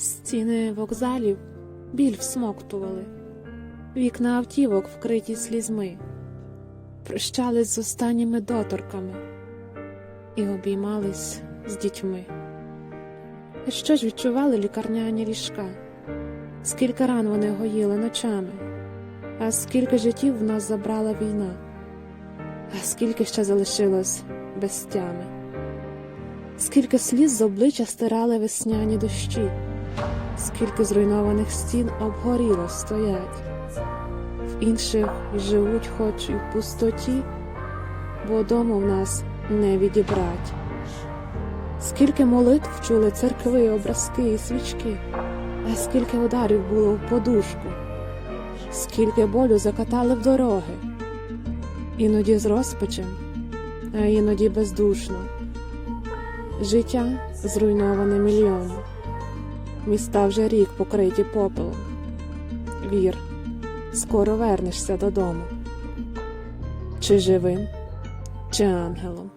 Стіни вокзалів біль всмоктували, вікна автівок вкриті слізьми, прощались з останніми доторками. І обіймались з дітьми. Що ж відчували лікарняні ліжка? Скільки ран вони гоїли ночами, а скільки життів в нас забрала війна, а скільки ще залишилось без тями, скільки сліз з обличчя стирали весняні дощі, скільки зруйнованих стін обгоріло стоять, в інших живуть, хоч і в пустоті, бо дому в нас не відібрать. Скільки молитв чули церкви, образки і свічки, а скільки ударів було в подушку, скільки болю закатали в дороги, іноді з розпачем, а іноді бездушно. Життя зруйноване мільйоном, міста вже рік покриті попелом. Вір, скоро вернешся додому, чи живим, чи ангелом.